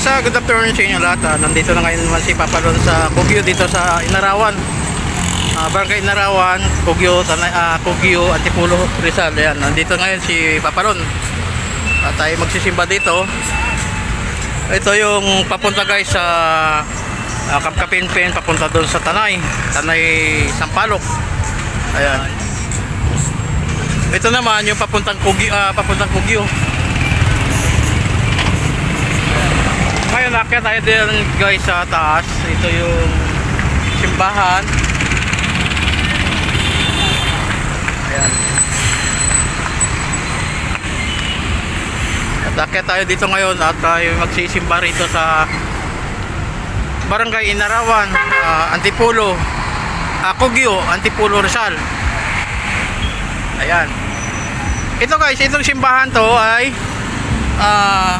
guys, ah, good afternoon sa inyo lahat. Ah, nandito na ngayon naman si Papa Ron sa Kugyo dito sa Inarawan. Ah, Barangay Inarawan, Kugyo, Tanay, ah, Kugyo, Antipulo, Rizal. Ayan, nandito ngayon si Papa Ron. At tayo magsisimba dito. Ito yung papunta guys sa uh, Kapkapinpin, papunta doon sa Tanay. Tanay Sampalok. Ayan. Ito naman yung papuntang Kugyo, ah, papuntang Kugyo. Ngayon, akyat tayo din guys sa taas. Ito yung simbahan. Ayan. At akyat tayo dito ngayon at tayo magsisimba rito sa Barangay Inarawan, ah, Antipulo, uh, Kugyo, Antipulo Rizal. Ayan. Ito guys, itong simbahan to ay ah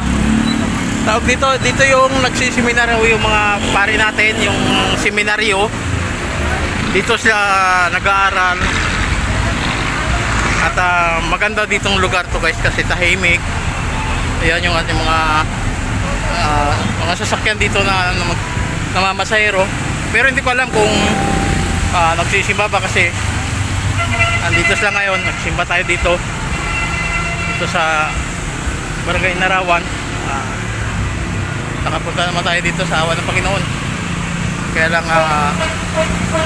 tawag dito dito yung nagsiseminaryo yung mga pare natin yung seminaryo. Dito sila nag-aaral. At ah, maganda ditong lugar to guys kasi tahimik. Ayan yung ating mga ah, mga sasakyan dito na, na mag- namamasahero pero hindi ko alam kung ah, nagsisimba ba kasi andito sila ngayon nagsimba tayo dito. Dito sa Barangay Narawan. Ah, nakapunta naman tayo dito sa awa ng Panginoon. Kaya lang ah,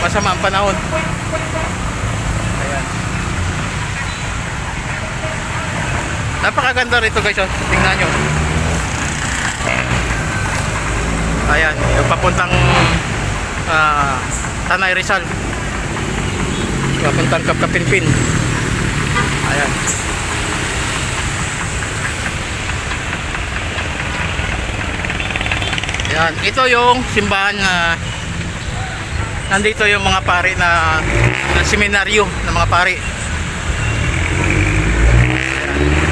masama ang panahon. Ayan. Napakaganda rito guys oh. tingnan nyo. Ayan yung papuntang ah, Tanay Rizal. Papuntang Kapkapinpin. Ayan Yan, ito yung simbahan na nandito yung mga pari na, na seminaryo ng mga pari.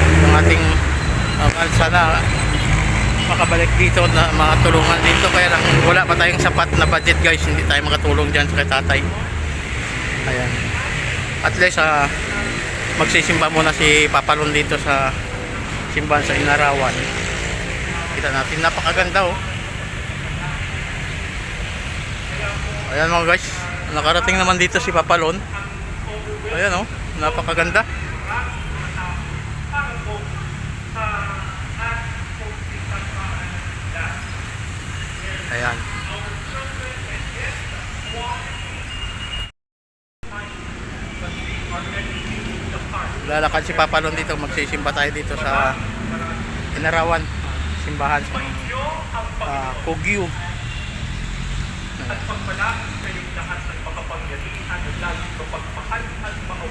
Ayan, ating uh, sana makabalik dito na mga tulungan dito. Kaya lang wala pa tayong sapat na budget guys. Hindi tayo makatulong dyan sa kay tatay. Ayan. At least ah, magsisimba muna si Papalon dito sa simbahan sa Inarawan. Kita natin. Napakaganda oh Ayan mga guys, nakarating naman dito si Papalon. Ayan oh, napakaganda. Ayan. Lalakad si Papalon dito, magsisimba tayo dito sa Inarawan, simbahan sa uh, Kugyo.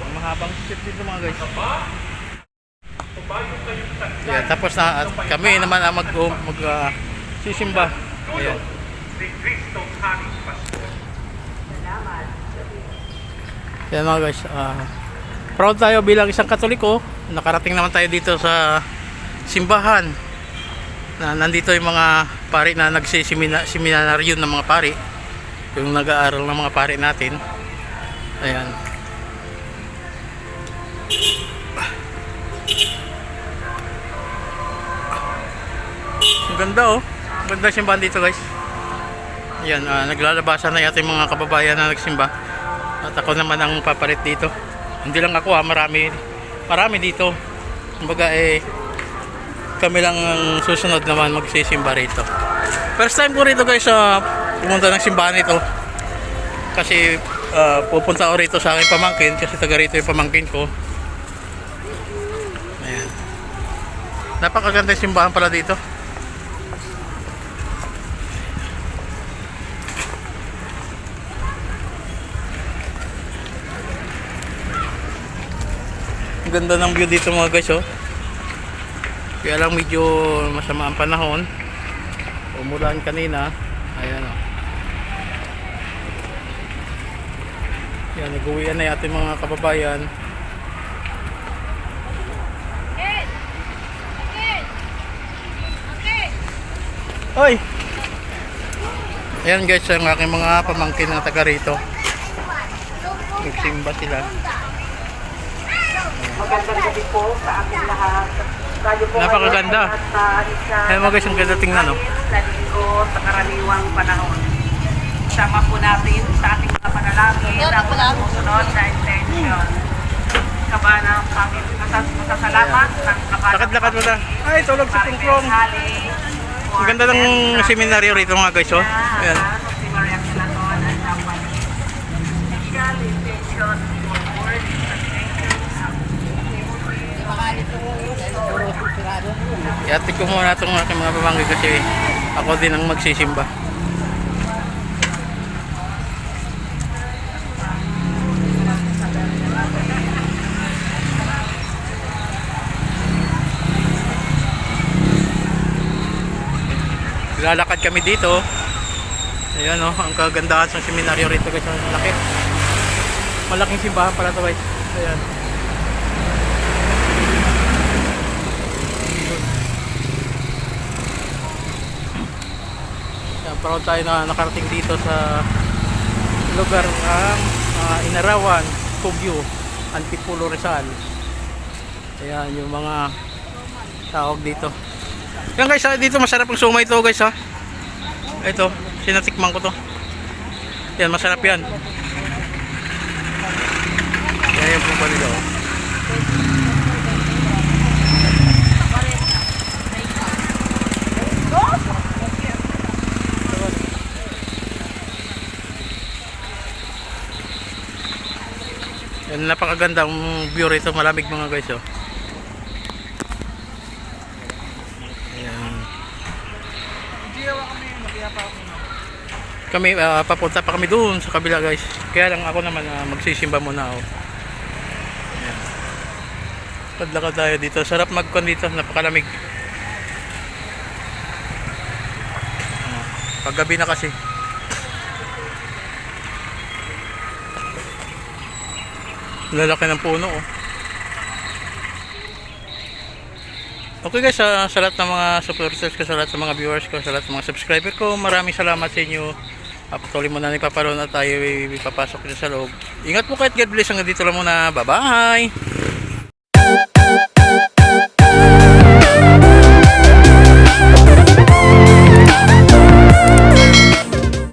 Ang mahabang strip dito mga guys. Yeah, tapos na at kami naman ang mag, mag ah, sisimba. Ayan. Ayan mga guys, ah, proud tayo bilang isang katoliko. Nakarating naman tayo dito sa simbahan na nandito yung mga pari na nagsiseminaryo ng mga pari yung nag-aaral ng mga pari natin. Ayan. Ang ganda oh. Ang ganda simbahan dito guys. Ayan ah, naglalabasan na yung mga kababayan na nagsimba. At ako naman ang papalit dito. Hindi lang ako ha marami marami dito. Kumbaga eh kami lang ang susunod naman magsisimba rito. First time ko rito guys sa pumunta ng simbahan ito. Kasi ah, pupunta ako rito sa aking pamangkin kasi taga rito yung pamangkin ko. Ayan. Napakaganda yung simbahan pala dito. Ganda ng view dito mga guys oh. Kaya lang medyo masama ang panahon. Umulan kanina. Ayan o. Yan, nag-uwian na yung ating mga kababayan. Oy! Ayan guys, ang aking mga pamangkin na taga rito. Nagsimba sila. Magandang gabi po sa ating lahat. Napakaganda. Ayan mo guys, ang ganda tingnan, no? Sa linggo, sa karaniwang panahon. Sama po natin sa ating panalangin ang mga susunod na intention. Kaba ng masas- masasalamat ng kaba ng Lakad-lakad mo na. Ay, tulog si Maring Tungkrong. Ang ganda ng seminaryo rito mga guys, oh. Ayan. And Iatid ko muna itong aking mga pamangkin kasi ako din ang magsisimba. Lalakad kami dito. Ayan o, ang kagandahan sa seminaryo rito guys. Ang laki. Malaking simbahan pala ito guys. Ayan. Yan, proud tayo na nakarating dito sa lugar ng ah, Inarawan, Pugyo, Antipulo Rizal. Ayan, yung mga tawag dito. Yan guys, ah, dito masarap ang sumay ito guys ha. Ito, sinatikman ko to. Yan, masarap yan. Yan yung pumpa nila. oh. Yan, napakaganda ang view rito. Malamig mga guys. Oh. Ayan. Kami, ah, papunta pa kami doon sa kabila guys. Kaya lang ako naman ah, magsisimba muna ako. Ayan. Padlakad tayo dito. Sarap magkon dito. Napakalamig. Ah, Paggabi na kasi. Lalaki ng puno oh. Okay guys, sa, sa lahat ng mga supporters ko, sa lahat ng mga viewers ko, sa lahat ng mga subscriber ko, maraming salamat sa inyo. Patuloy mo na nagpaparoon na tayo ipapasok dito sa loob. Ingat po kahit God bless hanggang dito lang muna. Bye-bye!